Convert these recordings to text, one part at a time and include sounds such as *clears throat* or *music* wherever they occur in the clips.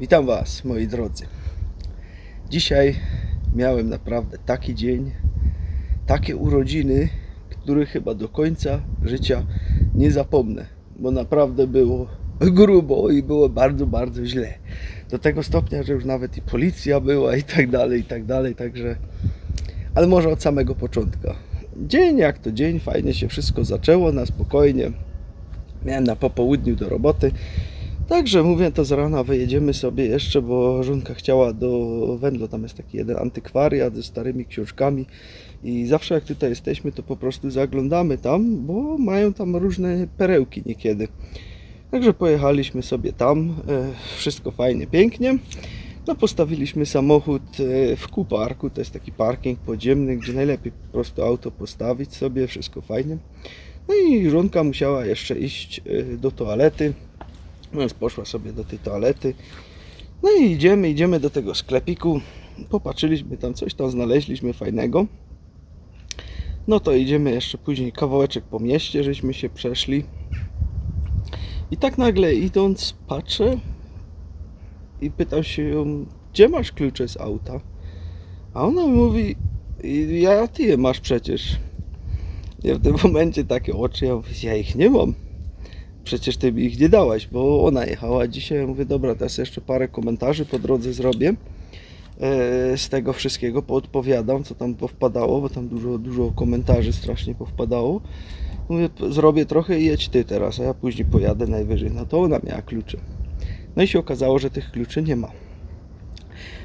Witam Was, moi drodzy. Dzisiaj miałem naprawdę taki dzień, takie urodziny, których chyba do końca życia nie zapomnę, bo naprawdę było grubo i było bardzo, bardzo źle. Do tego stopnia, że już nawet i policja była i tak dalej, i tak dalej, także... Ale może od samego początku. Dzień jak to dzień, fajnie się wszystko zaczęło, na spokojnie. Miałem na popołudniu do roboty. Także mówię, to z rana wyjedziemy sobie jeszcze, bo żonka chciała do Wędlo, tam jest taki jeden antykwariat ze starymi książkami i zawsze jak tutaj jesteśmy, to po prostu zaglądamy tam, bo mają tam różne perełki niekiedy. Także pojechaliśmy sobie tam, e, wszystko fajnie, pięknie. No postawiliśmy samochód e, w Kuparku, to jest taki parking podziemny, gdzie najlepiej po prostu auto postawić sobie, wszystko fajnie. No i żonka musiała jeszcze iść e, do toalety, więc poszła sobie do tej toalety. No i idziemy, idziemy do tego sklepiku. Popatrzyliśmy tam, coś tam znaleźliśmy fajnego. No to idziemy jeszcze później kawałeczek po mieście, żeśmy się przeszli. I tak nagle idąc patrzę i pytam się ją, gdzie masz klucze z auta? A ona mówi, ja ty je masz przecież. Ja w tym momencie takie oczy, ja mówię, ja ich nie mam przecież ty ich nie dałaś, bo ona jechała dzisiaj. Mówię, dobra, teraz jeszcze parę komentarzy po drodze zrobię. e, Z tego wszystkiego poodpowiadam, co tam powpadało, bo tam dużo, dużo komentarzy strasznie powpadało. Mówię, zrobię trochę i jedź ty teraz, a ja później pojadę najwyżej. No to ona miała klucze. No i się okazało, że tych kluczy nie ma.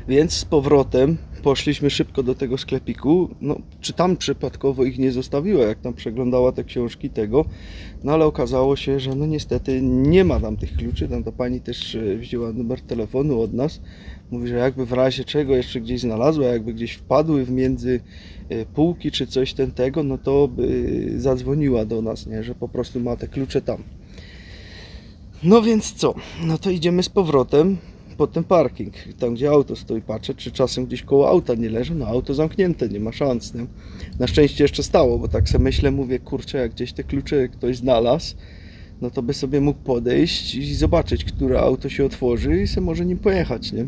Więc z powrotem poszliśmy szybko do tego sklepiku. No, czy tam przypadkowo ich nie zostawiła, jak tam przeglądała te książki tego. No ale okazało się, że no niestety nie ma tam tych kluczy. Tam ta pani też e, wzięła numer telefonu od nas. Mówi, że jakby w razie czego jeszcze gdzieś znalazła, jakby gdzieś wpadły w między e, półki czy coś ten tego, no to by zadzwoniła do nas, nie? że po prostu ma te klucze tam. No więc co? No to idziemy z powrotem pod ten parking, tam gdzie auto stoi, patrzę, czy czasem gdzieś koło auta nie leży, no auto zamknięte, nie ma szans, nie? Na szczęście jeszcze stało, bo tak sobie myślę, mówię, kurczę, jak gdzieś te klucze ktoś znalazł, no to by sobie mógł podejść i zobaczyć, które auto się otworzy i sobie może nim pojechać, nie?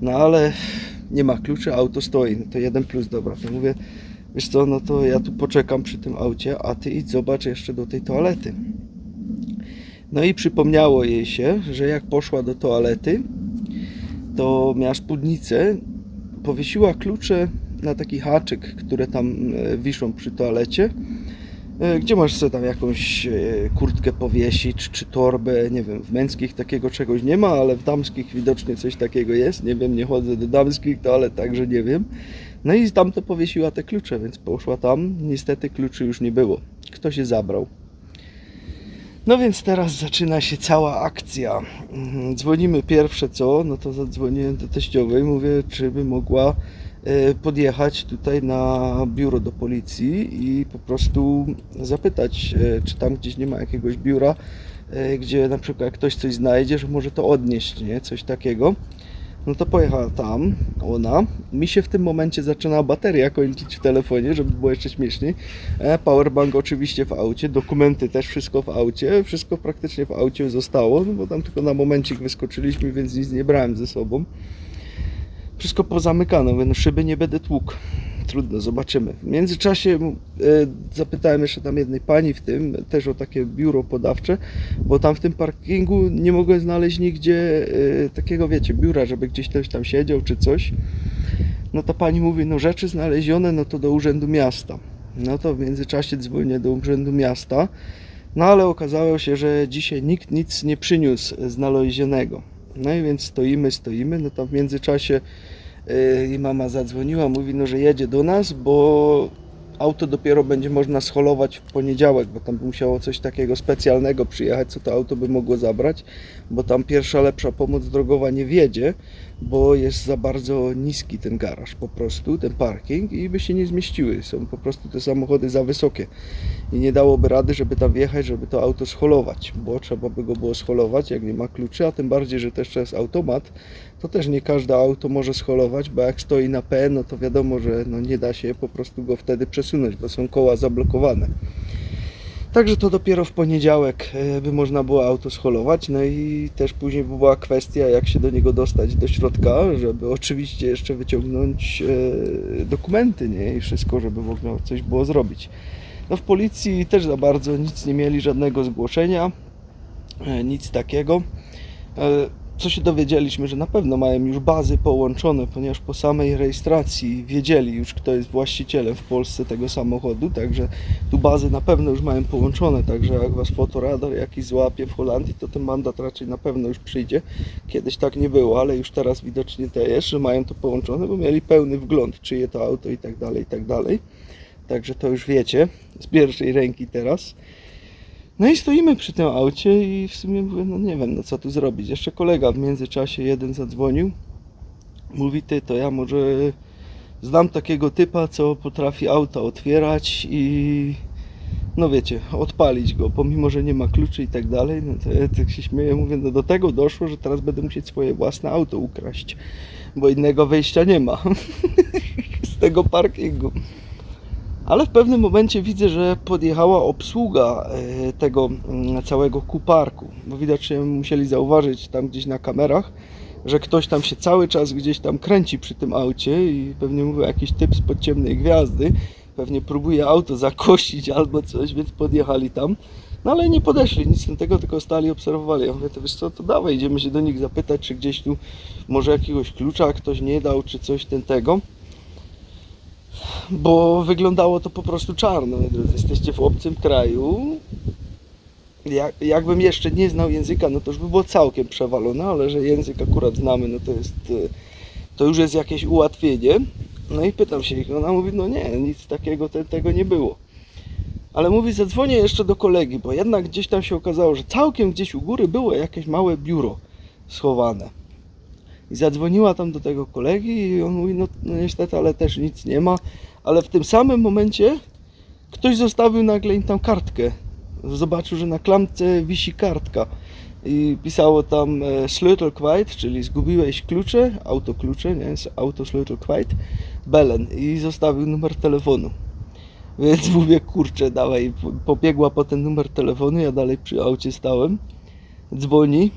No ale nie ma kluczy, auto stoi, no to jeden plus, dobra, to mówię, wiesz co, no to ja tu poczekam przy tym aucie, a ty idź zobacz jeszcze do tej toalety. No i przypomniało jej się, że jak poszła do toalety, to miała spódnicę, powiesiła klucze na taki haczyk, które tam e, wiszą przy toalecie, e, gdzie możesz sobie tam jakąś e, kurtkę powiesić, czy torbę, nie wiem, w męskich takiego czegoś nie ma, ale w damskich widocznie coś takiego jest, nie wiem, nie chodzę do damskich toalet, także nie wiem. No i tam to powiesiła te klucze, więc poszła tam, niestety kluczy już nie było, ktoś je zabrał. No więc teraz zaczyna się cała akcja. Mhm, Dzwonimy pierwsze co, no to zadzwoniłem do teściowej, mówię, czy by mogła e, podjechać tutaj na biuro do policji i po prostu zapytać, e, czy tam gdzieś nie ma jakiegoś biura, e, gdzie na przykład ktoś coś znajdzie, że może to odnieść, nie? Coś takiego. No to pojechała tam, ona. Mi się w tym momencie zaczyna bateria kończyć w telefonie, żeby było jeszcze śmieszniej. E, Powerbank oczywiście w aucie, dokumenty też wszystko w aucie, wszystko praktycznie w aucie zostało, no bo tam tylko na momencik wyskoczyliśmy, więc nic nie brałem ze sobą. Wszystko pozamykane, mówię, no szyby nie będę tłukł. Trudno, zobaczymy. W międzyczasie e, zapytałem jeszcze tam jednej pani w tym, też o takie biuro podawcze, bo tam w tym parkingu nie mogłem znaleźć nigdzie e, takiego, wiecie, biura, żeby gdzieś ktoś tam siedział czy coś. No ta pani mówi, no rzeczy znalezione, no to do urzędu miasta. No to w międzyczasie dzwonię do urzędu miasta. No ale okazało się, że dzisiaj nikt nic nie przyniósł znalezionego. No i więc stoimy, stoimy, no tam w międzyczasie i mama zadzwoniła, mówi, no że jedzie do nas, bo auto dopiero będzie można scholować w poniedziałek, bo tam by musiało coś takiego specjalnego przyjechać, co to auto by mogło zabrać, bo tam pierwsza lepsza pomoc drogowa nie wiedzie, bo jest za bardzo niski ten garaż po prostu, ten parking i by się nie zmieściły. Są po prostu te samochody za wysokie i nie dałoby rady, żeby tam wjechać, żeby to auto scholować, bo trzeba by go było scholować, jak nie ma kluczy, a tym bardziej, że też jest automat, to też nie każde auto może scholować, bo jak stoi na P, no to wiadomo, że no nie da się po prostu go wtedy przesunąć, bo są koła zablokowane. Także to dopiero w poniedziałek e, by można było auto scholować. No i też później by była kwestia, jak się do niego dostać do środka, żeby oczywiście jeszcze wyciągnąć e, dokumenty, nie? I wszystko, żeby ogóle coś było zrobić. No w policji też za bardzo nic nie mieli, żadnego zgłoszenia, e, nic takiego. Co się dowiedzieliśmy, że na pewno mają już bazy połączone, ponieważ po samej rejestracji wiedzieli już, kto jest właścicielem w Polsce tego samochodu, także tu bazy na pewno już mają połączone, także jak was fotoradar jakiś złapie w Holandii, to ten mandat raczej na pewno już przyjdzie. Kiedyś tak nie było, ale już teraz widocznie te jest, że mają to połączone, bo mieli pełny wgląd, czyje to auto i tak dalej, i tak dalej. Także to już wiecie z pierwszej ręki teraz. No i stoimy przy tym aucie i w sumie mówię, no nie wiem, no co tu zrobić. Jeszcze kolega w międzyczasie jeden zadzwonił. Mówi, ty, to ja może znam takiego typa, co potrafi auta otwierać i no wiecie, odpalić go, pomimo, że nie ma kluczy i tak dalej. No to ja tak się śmieję, mówię, no do tego doszło, że teraz będę musieć swoje własne auto ukraść, bo innego wyjścia nie ma *laughs* z tego parkingu. Ale w pewnym momencie widzę, że podjechała obsługa e, tego mm, całego kuparku, bo widocznie musieli zauważyć tam gdzieś na kamerach, że ktoś tam się cały czas gdzieś tam kręci przy tym aucie i pewnie mówię jakiś typ z ciemnej gwiazdy, pewnie próbuje auto zakosić albo coś, więc podjechali tam. No ale nie podeszli, nic z tego, tylko stali, obserwowali. Ja mówię, to wiesz co, to dawaj, idziemy się do nich zapytać, czy gdzieś tu może jakiegoś klucza ktoś nie dał, czy coś ten tego bo wyglądało to po prostu czarno. Jesteście w obcym kraju. Jak, jakbym jeszcze nie znał języka, no to już by było całkiem przewalone, ale że język akurat znamy, no to jest, e, to już jest jakieś ułatwienie. No i pytam się ich, ona mówi, no nie, nic takiego, te, tego nie było. Ale mówi, zadzwonię jeszcze do kolegi, bo jednak gdzieś tam się okazało, że całkiem gdzieś u góry było jakieś małe biuro schowane. I zadzwoniła tam do tego kolegi i on mówi, no, no niestety, ale też nic nie ma. Ale w tym samym momencie ktoś zostawił nagle im tam kartkę. Zobaczył, że na klamce wisi kartka. I pisało tam e, czyli zgubiłeś klucze, autoklucze, nie, auto Sleutel kwijt, Belen. I zostawił numer telefonu. Więc *laughs* mówię, kurczę, dawaj, po- pobiegła po ten numer telefonu, ja dalej przy aucie stałem. Dzwoni,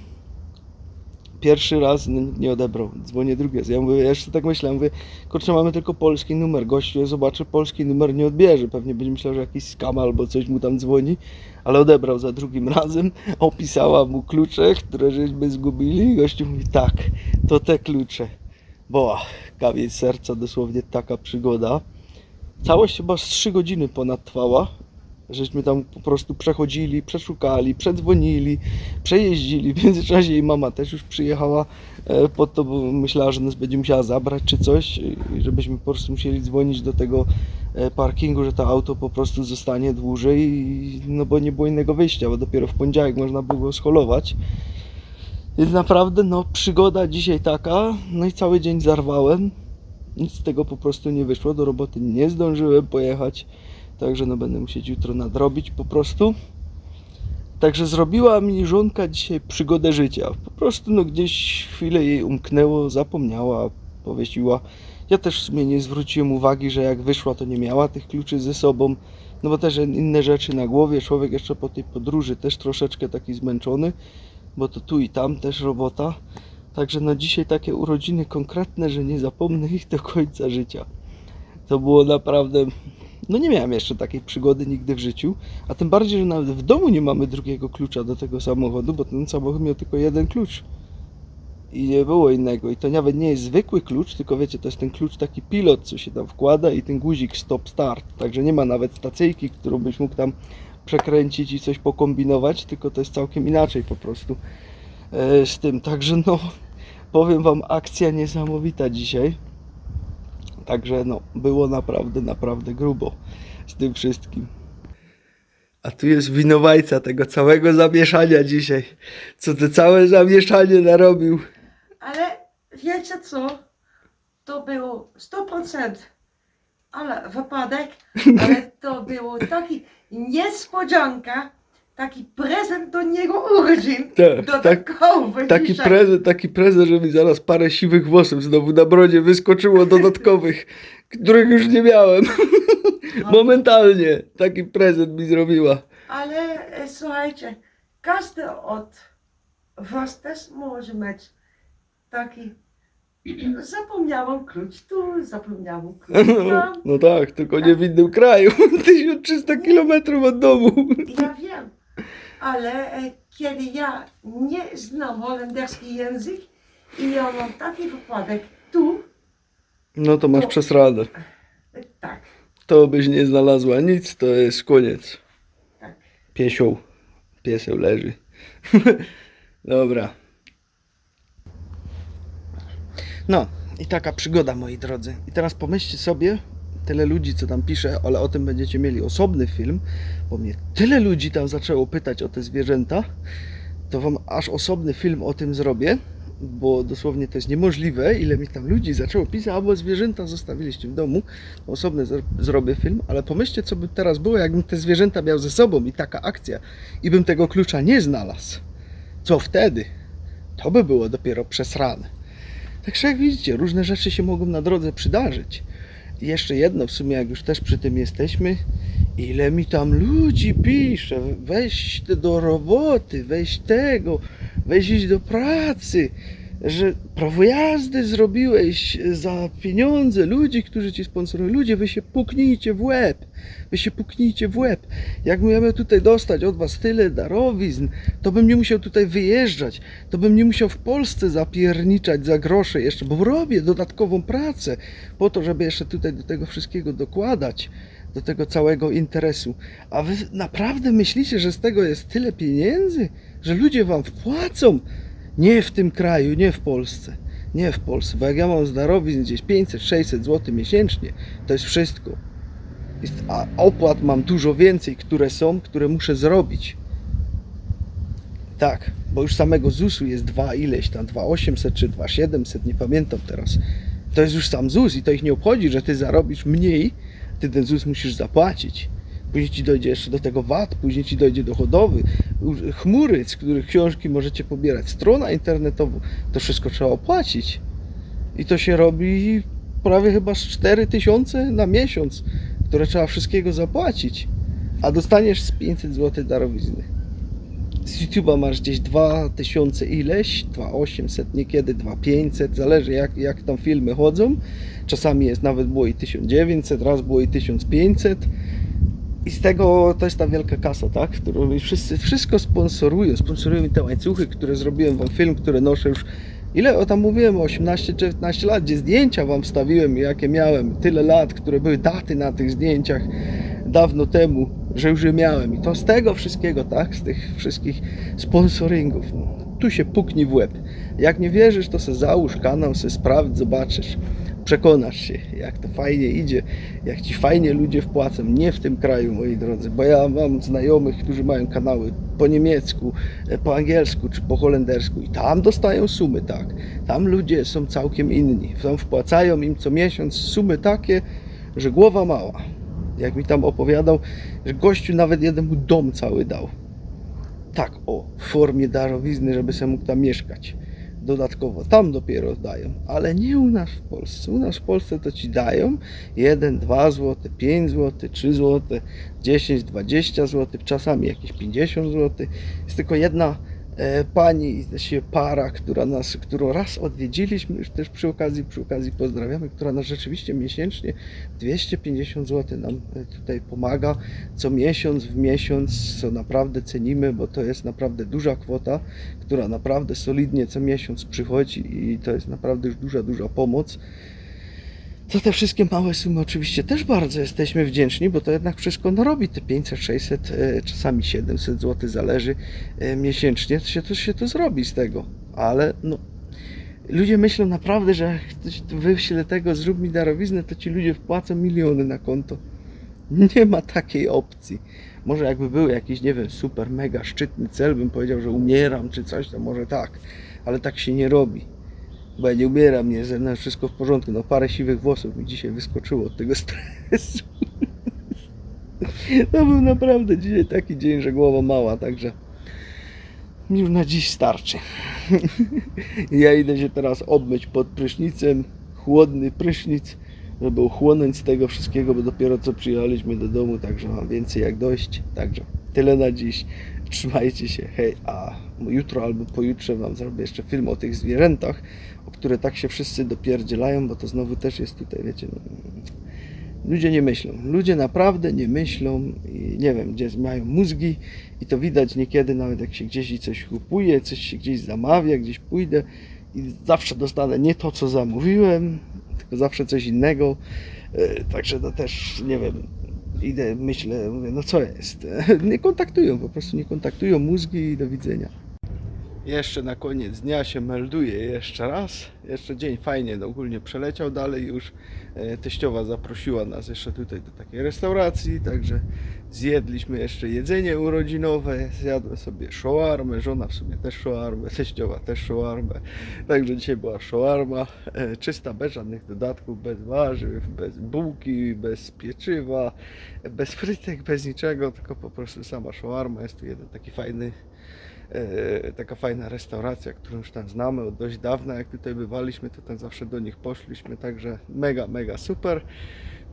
Pierwszy raz nie odebrał, dzwonię drugi raz. Ja mówię, ja jeszcze tak myślałem, mówię, kurczę, mamy tylko polski numer. Gościu zobaczy polski numer, nie odbierze. Pewnie będzie myślał, że jakiś skam albo coś mu tam dzwoni, ale odebrał za drugim razem. *laughs* Opisała mu klucze, które żeśmy zgubili. I gościu mówi, tak, to te klucze. Bo kawie serca, dosłownie taka przygoda. Całość chyba z 3 godziny ponad trwała. Żeśmy tam po prostu przechodzili, przeszukali, przedzwonili, przejeździli. *laughs* W międzyczasie jej mama też już przyjechała e, po to, bo myślała, że nas będzie musiała zabrać czy coś, żebyśmy po prostu musieli dzwonić do tego e, parkingu, że to auto po prostu zostanie dłużej, no bo nie było innego wyjścia, bo dopiero w poniedziałek można było scholować. Więc naprawdę, no przygoda dzisiaj taka, no i cały dzień zarwałem. Nic z tego po prostu nie wyszło, do roboty nie zdążyłem pojechać. Także no będę musieć jutro nadrobić po prostu. Także zrobiła mi żonka dzisiaj przygodę życia. Po prostu no gdzieś chwilę jej umknęło, zapomniała, powiesiła. Ja też w sumie nie zwróciłem uwagi, że jak wyszła to nie miała tych kluczy ze sobą. No bo też inne rzeczy na głowie. Człowiek jeszcze po tej podróży też troszeczkę taki zmęczony, bo to tu i tam też robota. Także no dzisiaj takie urodziny konkretne, że nie zapomnę ich do końca życia. To było naprawdę no nie miałem jeszcze takiej przygody nigdy w życiu, a tym bardziej, że nawet w domu nie mamy drugiego klucza do tego samochodu, bo ten samochód miał tylko jeden klucz i nie było innego. I to nawet nie jest zwykły klucz, tylko wiecie, to jest ten klucz taki pilot, co się tam wkłada i ten guzik stop start. Także nie ma nawet stacyjki, którą byś mógł tam przekręcić i coś pokombinować, tylko to jest całkiem inaczej po prostu e, z tym. Także no, powiem wam, akcja niesamowita dzisiaj. Także no, było naprawdę, naprawdę grubo z tym wszystkim. A tu jest winowajca tego całego zamieszania dzisiaj. Co to całe zamieszanie narobił. Ale wiecie co? To było 100%. Ale wypadek, ale to było taki niespodzianka, taki prezent do niego urodzin. Tak, dodatkowy Taki dzisiaj. prezent, taki prezent, że mi zaraz parę siwych włosów znowu na brodzie wyskoczyło dodatkowych, *laughs* których już nie miałem. Momentalnie taki prezent mi zrobiła. Ale e, słuchajcie, każdy od was też może mieć taki *clears throat* zapomniałam klucz tu, zapomniałam klucz *laughs* tam. No tak, tylko nie w innym kraju. *laughs* 1300 kilometrów od domu. Ja wiem, ale e, kiedy ja nie znam holenderski język i ja mam taki wypadek tu, No to masz To- przesradę. e, tak, To byś nie znalazła nic, to jest koniec. tak. Piesią. Pieseł leży. *laughs* Dobra. No, i taka przygoda, moi drodzy. I teraz pomyślcie sobie, tyle ludzi, co tam pisze, ale o tym będziecie mieli osobny film, bo mnie tyle ludzi tam zaczęło pytać o te zwierzęta, to wam aż osobny film o tym zrobię, bo dosłownie to jest niemożliwe, ile mi tam ludzi zaczęło pisać, albo zwierzęta zostawiliście w domu, osobny zro- zrobię film, ale pomyślcie, co by teraz było, jakbym te zwierzęta miał ze sobą i taka akcja, i bym tego klucza nie znalazł. Co wtedy? To by było dopiero przesrane. Także jak widzicie, różne rzeczy się mogą na drodze przydarzyć. Jeszcze jedno, w sumie jak już też przy tym jesteśmy, ile mi tam ludzi pisze, weź do roboty, weź tego, weź iść do pracy, że prawo jazdy zrobiłeś za pieniądze ludzi, którzy ci sponsorują. Ludzie, wy się puknijcie w łeb, wy się puknijcie w łeb. Jak miałem tutaj dostać od was tyle darowizn, to bym nie musiał tutaj wyjeżdżać, to bym nie musiał w Polsce zapierniczać za grosze jeszcze, bo robię dodatkową pracę po to, żeby jeszcze tutaj do tego wszystkiego dokładać, do tego całego interesu. A wy naprawdę myślicie, że z tego jest tyle pieniędzy, że ludzie wam wpłacą? Nie w tym kraju, nie w Polsce. Nie w Polsce, bo jak ja mam z darowizn gdzieś 500-600 zł miesięcznie, to jest wszystko. A opłat mam dużo więcej, które są, które muszę zrobić. Tak, bo już samego ZUS-u jest dwa ileś tam, 2800 czy 2700, nie pamiętam teraz. To jest już sam ZUS i to ich nie obchodzi, że ty zarobisz mniej, ty ten ZUS musisz zapłacić. Później ci dojdzie jeszcze do tego VAT, później ci dojdzie dochodowy, chmury, z których książki możecie pobierać, strona internetowa, to wszystko trzeba opłacić. I to się robi prawie chyba z 4000 na miesiąc, które trzeba wszystkiego zapłacić. A dostaniesz z 500 zł darowizny. Z YouTube'a masz gdzieś 2000 ileś, 2800, niekiedy 2500, zależy jak, jak tam filmy chodzą. Czasami jest nawet było i 1900, raz było i 1500. I z tego to jest ta wielka kasa, tak? Którą wszyscy wszystko sponsorują. Sponsorują mi te łańcuchy, które zrobiłem wam film, które noszę już. Ile o tam mówiłem? 18 czy 19 lat, gdzie zdjęcia wam wstawiłem, jakie miałem. Tyle lat, które były daty na tych zdjęciach dawno temu, że już je miałem. I to z tego wszystkiego, tak? Z tych wszystkich sponsoringów. Tu się puknij w łeb. Jak nie wierzysz, to se załóż kanał, se sprawdź, zobaczysz. Przekonasz się, jak to fajnie idzie, jak ci fajnie ludzie wpłacą. Nie w tym kraju, moi drodzy, bo ja mam znajomych, którzy mają kanały po niemiecku, e, po angielsku czy po holendersku i tam dostają sumy, tak. Tam ludzie są całkiem inni. Tam wpłacają im co miesiąc sumy takie, że głowa mała. Jak mi tam opowiadał, że gościu nawet jednemu dom cały dał. Tak, o, w formie darowizny, żeby sobie mógł tam mieszkać. Dodatkowo, tam dopiero dają, ale nie u nas w Polsce. U nas w Polsce to ci dają 1, 2 zł, 5 zł, 3 zł, 10, 20 zł, czasami jakieś 50 zł. Jest tylko jedna e, pani, się para, która nas, którą raz odwiedziliśmy, już też przy okazji, przy okazji pozdrawiamy, która nas rzeczywiście miesięcznie 250 zł nam e, tutaj pomaga co miesiąc w miesiąc, co naprawdę cenimy, bo to jest naprawdę duża kwota, która naprawdę solidnie co miesiąc przychodzi i to jest naprawdę już duża, duża pomoc. Za te wszystkie małe sumy oczywiście też bardzo jesteśmy wdzięczni, bo to jednak wszystko narobi te 500, 600, e, czasami 700 zł zależy e, miesięcznie, to się to, się to zrobi z tego. Ale no, ludzie myślą naprawdę, że wyśle tego, zrób mi darowiznę, to ci ludzie wpłacą miliony na konto. Nie ma takiej opcji. Może jakby był jakiś, nie wiem, super, mega szczytny cel, bym powiedział, że umieram czy coś, to może tak, ale tak się nie robi. Bo ja nie umieram, nie ze mną wszystko w porządku. No parę siwych włosów mi dzisiaj wyskoczyło od tego stresu. *laughs* To był naprawdę dzisiaj taki dzień, że głowa mała, także już na dziś starczy. *laughs* Ja idę się teraz obmyć pod prysznicem, chłodny prysznic, żeby uchłonąć z tego wszystkiego, bo dopiero co przyjechaliśmy do domu, także mam więcej jak dość. Także tyle na dziś. Trzymajcie się, hej, a jutro albo pojutrze Wam zrobię jeszcze film o tych zwierzętach, o które tak się wszyscy dopierdzielają, bo to znowu też jest tutaj, wiecie, no, ludzie nie myślą. Ludzie naprawdę nie myślą i nie wiem, gdzie mają mózgi i to widać niekiedy nawet jak się gdzieś coś kupuje, coś się gdzieś zamawia, gdzieś pójdę i zawsze dostanę nie to, co zamówiłem, tylko zawsze coś innego. E, Także to też, nie wiem, idę, myślę, mówię, no co jest? *laughs* Nie kontaktują, po prostu nie kontaktują mózgi i do widzenia. Jeszcze na koniec dnia się melduję jeszcze raz. Jeszcze dzień fajnie ogólnie przeleciał dalej już. E, Teściowa zaprosiła nas jeszcze tutaj do takiej restauracji, także zjedliśmy jeszcze jedzenie urodzinowe. Zjadłem sobie szawarmę, żona w sumie też szawarmę, *laughs* teściowa też szawarmę. Także dzisiaj była szawarma, e, czysta, bez żadnych dodatków, bez warzyw, bez bułki, bez pieczywa, bez frytek, bez niczego, tylko po prostu sama szawarma. Jest tu jeden taki fajny taka fajna restauracja, którą już tam znamy od dość dawna. Jak tutaj bywaliśmy, to tam zawsze do nich poszliśmy, także mega, mega super.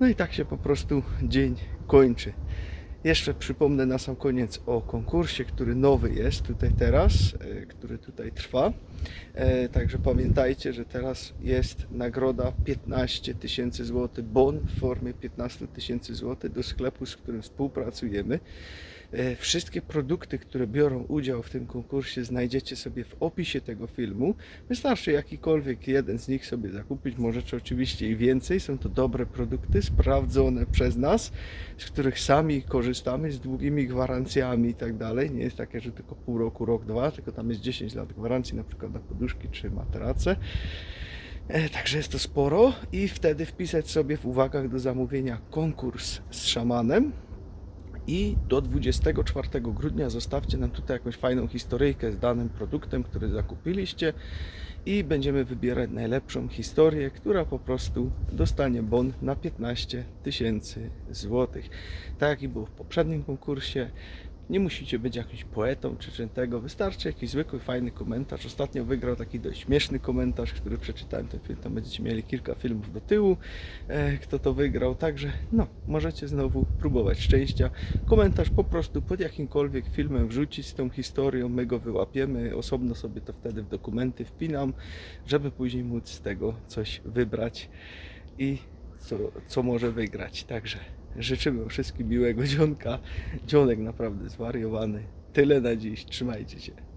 No i tak się po prostu dzień kończy. Jeszcze przypomnę na sam koniec o konkursie, który nowy jest tutaj teraz, e, który tutaj trwa. E, Także pamiętajcie, że teraz jest nagroda 15 tysięcy złotych, bon w formie 15 tysięcy złotych do sklepu, z którym współpracujemy. E, Wszystkie produkty, które biorą udział w tym konkursie, znajdziecie sobie w opisie tego filmu. Wystarczy jakikolwiek jeden z nich sobie zakupić, możecie oczywiście i więcej. Są to dobre produkty, sprawdzone przez nas, z których sami korzystamy, z długimi gwarancjami i tak dalej. Nie jest takie, że tylko pół roku, rok, dwa, tylko tam jest 10 lat gwarancji, na przykład na poduszki czy materace. E, Także jest to sporo i wtedy wpisać sobie w uwagach do zamówienia konkurs z szamanem. I do 24 grudnia zostawcie nam tutaj jakąś fajną historyjkę z danym produktem, który zakupiliście i będziemy wybierać najlepszą historię, która po prostu dostanie bon na 15 tysięcy złotych. Tak jak i było w poprzednim konkursie. Nie musicie być jakimś poetą czy czym tego, wystarczy jakiś zwykły, fajny komentarz. Ostatnio wygrał taki dość śmieszny komentarz, który przeczytałem ten film, tam będziecie mieli kilka filmów do tyłu, e, kto to wygrał, także no, możecie znowu próbować szczęścia. Komentarz po prostu pod jakimkolwiek filmem wrzucić z tą historią, my go wyłapiemy, osobno sobie to wtedy w dokumenty wpinam, żeby później móc z tego coś wybrać i co, co może wygrać. Także życzymy wszystkim miłego dzionka. Dzionek naprawdę zwariowany. Tyle na dziś. Trzymajcie się.